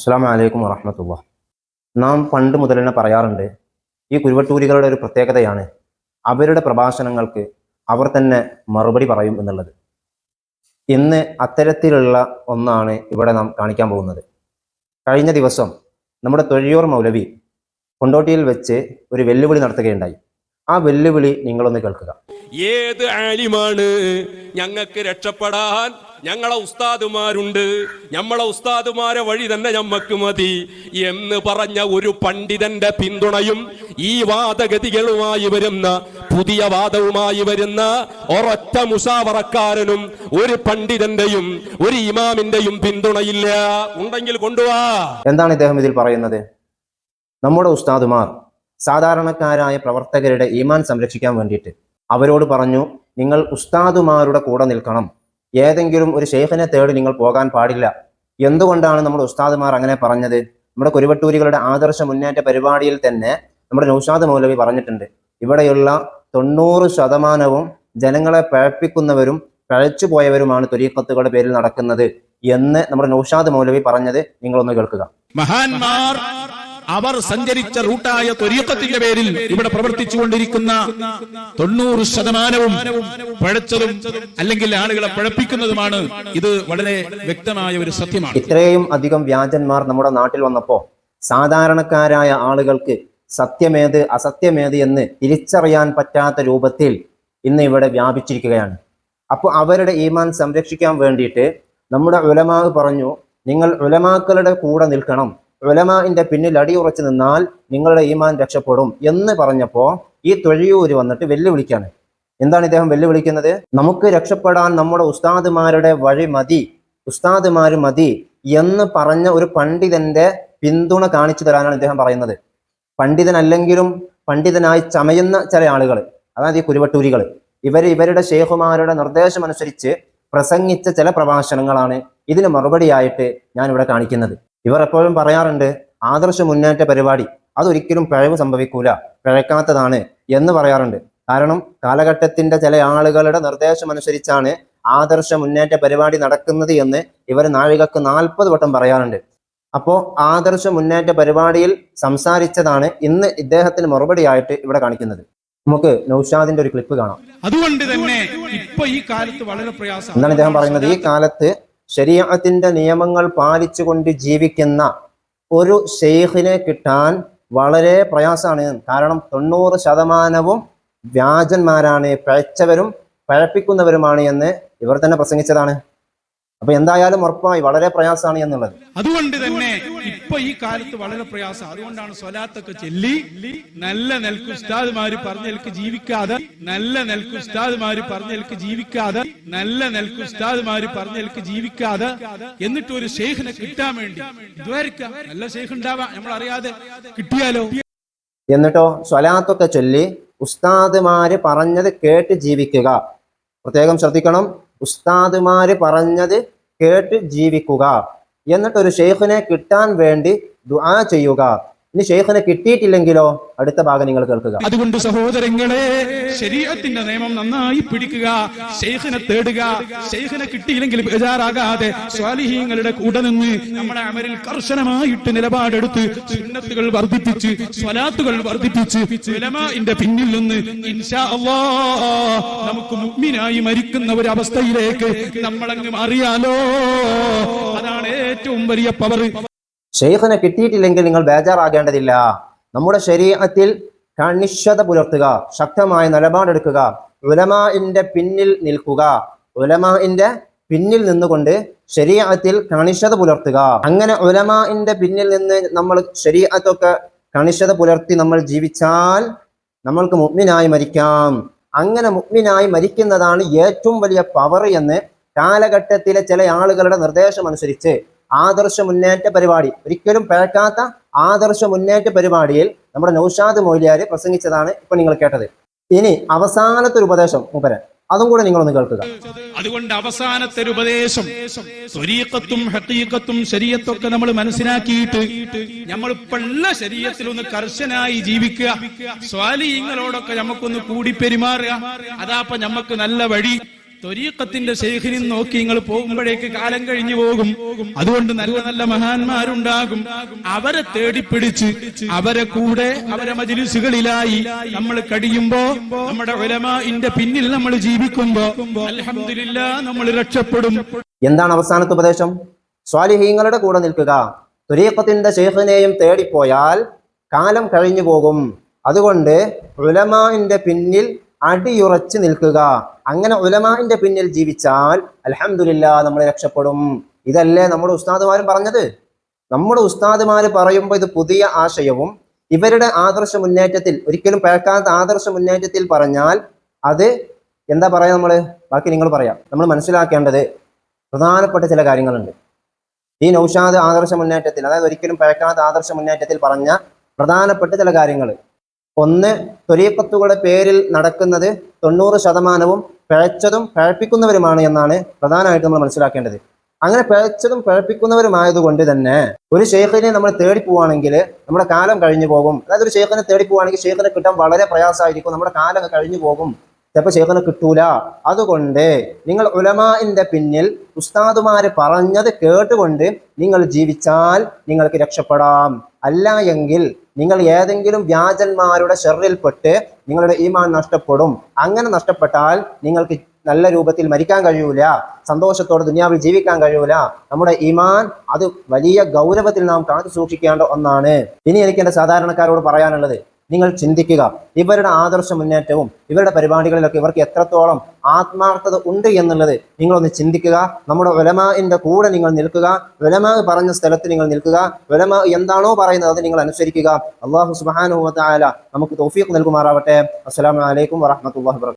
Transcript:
അസ്സാം വലൈക്കും വറഹമത്തുള്ള. നാം പണ്ട് മുതൽ തന്നെ പറയാറുണ്ട് ഈ കുരുവട്ടൂരികളുടെ ഒരു പ്രത്യേകതയാണ് അവരുടെ പ്രഭാഷണങ്ങൾക്ക് അവർ തന്നെ മറുപടി പറയും എന്നുള്ളത്. ഇന്ന് അത്തരത്തിലുള്ള ഒന്നാണ് ഇവിടെ നാം കാണിക്കാൻ പോകുന്നത്. കഴിഞ്ഞ ദിവസം നമ്മുടെ തൊഴിയൂർ മൗലവി കൊണ്ടോട്ടിയിൽ വെച്ച് ഒരു വെല്ലുവിളി നടത്തുകയുണ്ടായി. ആ വെല്ലുവിളി നിങ്ങളൊന്ന് കേൾക്കുക. ഏത് ആലിമാണ് ഞങ്ങൾക്ക് രക്ഷപ്പെടാൻ ഞങ്ങളെ ഉസ്താദുമാരുണ്ട്. ഞമ്മളെ ഉസ്താദുമാരെ വഴി തന്നെ ഞമ്മക്ക് മതി. എന്ന് പറഞ്ഞ ഒരു പണ്ഡിതന്റെ പിന്തുണയും ഈ വാദഗതികളുമായി വരുന്ന പുതിയ വാദവുമായി വരുന്ന ഒരൊറ്റ മുഷാവറക്കാരനും ഒരു പണ്ഡിതന്റെയും ഒരു ഇമാമിന്റെയും പിന്തുണയില്ല. ഉണ്ടെങ്കിൽ കൊണ്ടുവാ. എന്താണ് ഇദ്ദേഹം ഇതിൽ പറയുന്നത്? നമ്മുടെ ഉസ്താദുമാർ സാധാരണക്കാരായ പ്രവർത്തകരുടെ ഈമാൻ സംരക്ഷിക്കാൻ വേണ്ടിയിട്ട്. അവരോട് പറഞ്ഞു നിങ്ങൾ ഉസ്താദുമാരുടെ കൂടെ നിൽക്കണം. ഏതെങ്കിലും ഒരു ഷെയ്ഖിനെ തേടി നിങ്ങൾ പോകാൻ പാടില്ല. എന്തുകൊണ്ടാണ് നമ്മുടെ ഉസ്താദുമാർ അങ്ങനെ പറഞ്ഞത്? നമ്മുടെ കുരുവട്ടൂരികളുടെ ആദർശ മുന്നേറ്റ പരിപാടിയിൽ തന്നെ നമ്മുടെ നൌഷാദ് മൗലവി പറഞ്ഞിട്ടുണ്ട്. ഇവിടെയുള്ള തൊണ്ണൂറ് ശതമാനവും ജനങ്ങളെ പഴപ്പിക്കുന്നവരും പഴച്ചു പോയവരുമാണ് തുരീക്കത്തുകളുടെ പേരിൽ നടക്കുന്നത് എന്ന് നമ്മുടെ നൌഷാദ് മൗലവി പറഞ്ഞത് നിങ്ങളൊന്ന് കേൾക്കുക. മഹാന്മാർ അവർ സഞ്ചരിച്ച റൂട്ടായ ത്വരീക്കത്തിന്റെ പേരിൽ ഇവിടെ പ്രവർത്തിച്ചുകൊണ്ടിരിക്കുന്ന തൊണ്ണൂറ് ശതമാനവും പഴച്ചതും അല്ലെങ്കിൽ ആളുകളെ പഴപ്പിക്കുന്നതുമാണ് ഇത് വളരെ വ്യക്തമായ ഒരു സത്യമാണ്. ഇത്രയും അധികം വ്യാജന്മാർ നമ്മുടെ നാട്ടിൽ വന്നപ്പോ സാധാരണക്കാരായ ആളുകൾക്ക് സത്യമേത് അസത്യമേത് എന്ന് തിരിച്ചറിയാൻ പറ്റാത്ത രൂപത്തിൽ ഇന്ന് ഇവിടെ വ്യാപിച്ചിരിക്കുകയാണ്. അപ്പോൾ അവരുടെ ഈമാൻ സംരക്ഷിക്കാൻ വേണ്ടിയിട്ട് നമ്മുടെ ഉലമാവ് പറഞ്ഞു നിങ്ങൾ ഉലമാക്കളുടെ കൂടെ നിൽക്കണം. ഉലമാന്റെ പിന്നിൽ അടിയുറച്ചു നിന്നാൽ നിങ്ങളുടെ ഈമാൻ രക്ഷപ്പെടും എന്ന് പറഞ്ഞപ്പോൾ ഈ തൊഴിയൂര് വന്നിട്ട് വെല്ലുവിളിക്കാണ്. എന്താണ് ഇദ്ദേഹം വെല്ലുവിളിക്കുന്നത്? നമുക്ക് രക്ഷപ്പെടാൻ നമ്മുടെ ഉസ്താദുമാരുടെ വഴി മതി ഉസ്താദുമാർ മതി എന്ന് പറഞ്ഞ ഒരു പണ്ഡിതന്റെ പിന്തുണ കാണിച്ചു തരാനാണ് ഇദ്ദേഹം പറയുന്നത്. പണ്ഡിതനല്ലെങ്കിലും പണ്ഡിതനായി ചമയുന്ന ചില ആളുകൾ അതായത് ഈ കുരുവട്ടൂരികൾ ഇവർ ഇവരുടെ ഷേഖുമാരുടെ നിർദ്ദേശമനുസരിച്ച് പ്രസംഗിച്ച ചില പ്രഭാഷണങ്ങളാണ് ഇതിന് മറുപടിയായിട്ട് ഞാനിവിടെ കാണിക്കുന്നത്. ഇവർ എപ്പോഴും പറയാറുണ്ട് ആദർശ മുന്നേറ്റ പരിപാടി അതൊരിക്കലും പിഴവ് സംഭവിക്കൂല പിഴക്കാത്തതാണ് എന്ന് പറയാറുണ്ട്. കാരണം കാലഘട്ടത്തിന്റെ ചില ആളുകളുടെ നിർദ്ദേശം അനുസരിച്ചാണ് ആദർശ മുന്നേറ്റ പരിപാടി നടക്കുന്നത് എന്ന് ഇവർ നാഴികക്ക് നാൽപ്പത് വട്ടം പറയാറുണ്ട്. അപ്പോ ആദർശ മുന്നേറ്റ പരിപാടിയിൽ സംസാരിച്ചതാണ് ഇന്ന് ഇദ്ദേഹത്തിന് മറുപടിയായിട്ട് ഇവിടെ കാണിക്കുന്നത്. നമുക്ക് നൗഷാദിന്റെ ഒരു ക്ലിപ്പ് കാണാം. അതുകൊണ്ട് തന്നെ ഇപ്പൊ ഈ കാലത്ത് വളരെ പ്രയാസം എന്താണ് ഇദ്ദേഹം പറയുന്നത്? ഈ കാലത്ത് ശരീഅത്തിന്റെ നിയമങ്ങൾ പാലിച്ചുകൊണ്ട് ജീവിക്കുന്ന ഒരു ഷെയ്ഖിനെ കിട്ടാൻ വളരെ പ്രയാസമാണ്. കാരണം തൊണ്ണൂറ് ശതമാനവും വ്യാജന്മാരാണ് പഴച്ചവരും പഴപ്പിക്കുന്നവരുമാണ് എന്ന് ഇവർ തന്നെ പ്രസംഗിച്ചതാണ്. അപ്പൊ എന്തായാലും ഉറപ്പായി വളരെ പ്രയാസമാണ് എന്നുള്ളത്. അതുകൊണ്ട് തന്നെ ഇപ്പൊ ഈ കാലത്ത് വളരെ പ്രയാസം. അതുകൊണ്ടാണ് സ്വലാത്തൊക്കെ ചെല്ലി നല്ല നെൽക്ക് പറഞ്ഞേൽക്ക് പറഞ്ഞെൽക്ക് ജീവിക്കാതെ നല്ല നെൽക്ക് പറഞ്ഞേൽക്ക് പറഞ്ഞെൽക്ക് ജീവിക്കാതെ നല്ല പറഞ്ഞേൽക്ക് പറഞ്ഞെൽക്ക് ജീവിക്കാതെ എന്നിട്ട് ഒരു ഷെയ്ഖിനെ കിട്ടാൻ വേണ്ടി ഇതുവരെക്കാം നല്ല ഷെയ്ഖ് ഉണ്ടാവാം നമ്മൾ അറിയാതെ കിട്ടിയാലോ? എന്നിട്ടോ സ്വലാത്തൊക്കെ ചൊല്ലി ഉസ്താദുമാര് പറഞ്ഞത് കേട്ട് ജീവിക്കുക. പ്രത്യേകം ശ്രദ്ധിക്കണം. ഉസ്താദുമാര് പറഞ്ഞത് കേട്ട് ജീവിക്കുക. എന്നിട്ടൊരു ഷെയ്ഖിനെ കിട്ടാൻ വേണ്ടി ദുആ ചെയ്യുക. ഇനി ഷെയ്ഖിനെ കിട്ടിയിട്ടില്ലെങ്കിലോ അടുത്ത ഭാഗം നിങ്ങൾ കേൾക്കുക. അതുകൊണ്ട് സഹോദരങ്ങളെ ശരീരത്തിന്റെ നിയമം നന്നായി പിടിക്കുക ഷെയ്ഖിനെ തേടുക ഷെയ്ഖിനെ കിട്ടിയില്ലെങ്കിൽ ബേജാറാകാതെ സ്വാലിഹീങ്ങളുടെ കൂടെ നിന്ന് നമ്മുടെ അമരിൽ കർശനമായിട്ട് നിലപാടെടുത്ത് സുന്നത്തുകൾ വർദ്ധിപ്പിച്ച് സ്വലാത്തുകൾ വർദ്ധിപ്പിച്ച് ഉലമാഇന്റെ പിന്നിൽ നിന്ന് ഇൻഷാ അള്ളാ നമുക്ക് മുഗ്മിനായി മരിക്കുന്ന ഒരു അവസ്ഥയിലേക്ക് നമ്മളങ്ങ് അറിയാലോ അതാണ് ഏറ്റവും വലിയ പവർ ഷെയ്ഖിനെ കിട്ടിയിട്ടില്ലെങ്കിൽ നിങ്ങൾ ബേജാറാകേണ്ടതില്ല. നമ്മുടെ ശരീരത്തിൽ കണിഷ്ഠത പുലർത്തുക ശക്തമായ നിലപാടെടുക്കുക ഉലമാന്റെ പിന്നിൽ നിൽക്കുക ഉലമാന്റെ പിന്നിൽ നിന്നുകൊണ്ട് ശരീരത്തിൽ കണിശത പുലർത്തുക. അങ്ങനെ ഉലമാന്റെ പിന്നിൽ നിന്ന് നമ്മൾ ശരീരത്തൊക്കെ കണിശത പുലർത്തി നമ്മൾ ജീവിച്ചാൽ നമ്മൾക്ക് മുഗ്മിനായി മരിക്കാം. അങ്ങനെ മുഗ്മിനായി മരിക്കുന്നതാണ് ഏറ്റവും വലിയ പവർ എന്ന് കാലഘട്ടത്തിലെ ചില ആളുകളുടെ നിർദ്ദേശം അനുസരിച്ച് ആദർശ മുന്നേറ്റ പരിപാടി. ഒരിക്കലും പിഴക്കാത്ത ആദർശ മുന്നേറ്റ പരിപാടിയിൽ നമ്മുടെ നൌഷാദ് മൊയ്ലിയാർ പ്രസംഗിച്ചതാണ് ഇപ്പൊ നിങ്ങൾ കേട്ടത്. ഇനി അവസാനത്തെ ഒരു ഉപദേശം മൂപ്പരെ. അതും കൂടെ നിങ്ങളൊന്ന് കേൾക്കുക. അതുകൊണ്ട് അവസാനത്തെ ഒരു ഉപദേശം സ്വരീക്കത്തും ഹത്തീക്കത്തും ശരീരത്തൊക്കെ നമ്മൾ മനസ്സിലാക്കിയിട്ട് നമ്മൾ ഇപ്പുള്ള ശരീരത്തിൽ ഒന്ന് കർശനായി ജീവിക്കുക. സ്വാലിങ്ങളോടൊക്കെ നമുക്കൊന്ന് കൂടി പെരുമാറുക. അതാപ്പ നമുക്ക് നല്ല വഴി. ത്വരീക്കത്തിന്റെ ശേഖരി നോക്കി നിങ്ങൾ പോകുമ്പോഴേക്ക് കാലം കഴിഞ്ഞു പോകും. അതുകൊണ്ട് നല്ല നല്ല മഹാന്മാരുണ്ടാകും. അവരെ തേടിപ്പിടിച്ച് അവരെ കൂടെ അവരെ മജിലിസുകളിലായി നമ്മൾ കഴിയുമ്പോ നമ്മുടെ ഉലമാന്റെ പിന്നിൽ നമ്മൾ ജീവിക്കുമ്പോ അലഹമില്ല നമ്മൾ രക്ഷപ്പെടും. എന്താണ് അവസാനത്തെ ഉപദേശം? സ്വാലിഹീങ്ങളുടെ കൂടെ നിൽക്കുക. തുരീക്കത്തിന്റെ ഷെയ്ഖിനെയും തേടിപ്പോയാൽ കാലം കഴിഞ്ഞു പോകും. അതുകൊണ്ട് ഉലമാന്റെ പിന്നിൽ അടിയുറച്ചു നിൽക്കുക. അങ്ങനെ ഉലമാന്റെ പിന്നിൽ ജീവിച്ചാൽ അലഹമില്ല നമ്മൾ രക്ഷപ്പെടും. ഇതല്ലേ നമ്മുടെ ഉസ്താദുമാരും പറഞ്ഞത്? നമ്മുടെ ഉസ്താദുമാര് പറയുമ്പോൾ ഇത് പുതിയ ആശയവും ഇവരുടെ ആദർശ മുന്നേറ്റത്തിൽ ഒരിക്കലും പേക്കാത്ത ആദർശ മുന്നേറ്റത്തിൽ പറഞ്ഞാൽ അത് എന്താ പറയാ നമ്മൾ? ബാക്കി നിങ്ങൾ പറയാം. നമ്മൾ മനസ്സിലാക്കേണ്ടത് പ്രധാനപ്പെട്ട ചില കാര്യങ്ങളുണ്ട്. ഈ നൌഷാദ് ആദർശ മുന്നേറ്റത്തിൽ അതായത് ഒരിക്കലും പേക്കാത്ത ആദർശ മുന്നേറ്റത്തിൽ പറഞ്ഞ പ്രധാനപ്പെട്ട ചില കാര്യങ്ങൾ ഒന്ന് തൊലീക്കത്തുകളുടെ പേരിൽ നടക്കുന്നത് തൊണ്ണൂറ് ശതമാനവും പിഴച്ചതും പഴപ്പിക്കുന്നവരുമാണ് എന്നാണ് പ്രധാനമായിട്ട് നമ്മൾ മനസ്സിലാക്കേണ്ടത്. അങ്ങനെ പിഴച്ചതും പഴപ്പിക്കുന്നവരുമായതുകൊണ്ട് തന്നെ ഒരു ഷെയ്ഖിനെ നമ്മൾ തേടി പോവുകയാണെങ്കിൽ നമ്മുടെ കാലം കഴിഞ്ഞു പോകും. അതായത് ഒരു ഷെയ്ഖിനെ തേടി പോവുകയാണെങ്കിൽ ഷെയ്ഖിനെ കിട്ടാൻ വളരെ പ്രയാസമായിരിക്കും. നമ്മുടെ കാലം കഴിഞ്ഞു പോകും. ചിലപ്പോൾ ഷെയ്ഖിനെ കിട്ടൂല. അതുകൊണ്ട് നിങ്ങൾ ഉലമാന്റെ പിന്നിൽ ഉസ്താദുമാര് പറഞ്ഞത് കേട്ടുകൊണ്ട് നിങ്ങൾ ജീവിച്ചാൽ നിങ്ങൾക്ക് രക്ഷപ്പെടാം. അല്ല എങ്കിൽ നിങ്ങൾ ഏതെങ്കിലും വ്യാജന്മാരുടെ ഷെറിൽപ്പെട്ട് നിങ്ങളുടെ ഈമാൻ നഷ്ടപ്പെടും. അങ്ങനെ നഷ്ടപ്പെട്ടാൽ നിങ്ങൾക്ക് നല്ല രൂപത്തിൽ മരിക്കാൻ കഴിയൂല. സന്തോഷത്തോടെ ദുനിയാവിൽ ജീവിക്കാൻ കഴിയൂല. നമ്മുടെ ഈമാൻ അത് വലിയ ഗൗരവത്തിൽ നാം കാത്തു സൂക്ഷിക്കേണ്ട ഒന്നാണ്. ഇനി എനിക്ക് എന്റെ സാധാരണക്കാരോട് പറയാനുള്ളത്. നിങ്ങൾ ചിന്തിക്കുക. ഇവരുടെ ആദർശ മുന്നേറ്റവും ഇവരുടെ പരിപാടികളിലൊക്കെ ഇവർക്ക് എത്രത്തോളം ആത്മാർത്ഥത ഉണ്ട് എന്നുള്ളത് നിങ്ങളൊന്ന് ചിന്തിക്കുക. നമ്മുടെ ഉലമാന്റെ കൂടെ നിങ്ങൾ നിൽക്കുക. ഉലമാ പറഞ്ഞ സ്ഥലത്ത് നിങ്ങൾ നിൽക്കുക. വലമാ എന്താണോ പറയുന്നത് അത് നിങ്ങൾ അനുസരിക്കുക. അള്ളാഹു സുബാനുഹ നമുക്ക് തൗഫീഖ് നൽകുമാറാവട്ടെ. അസ്സാം വലൈക്കും വറഹ്മത്തുള്ളാഹി വബറകാതുഹു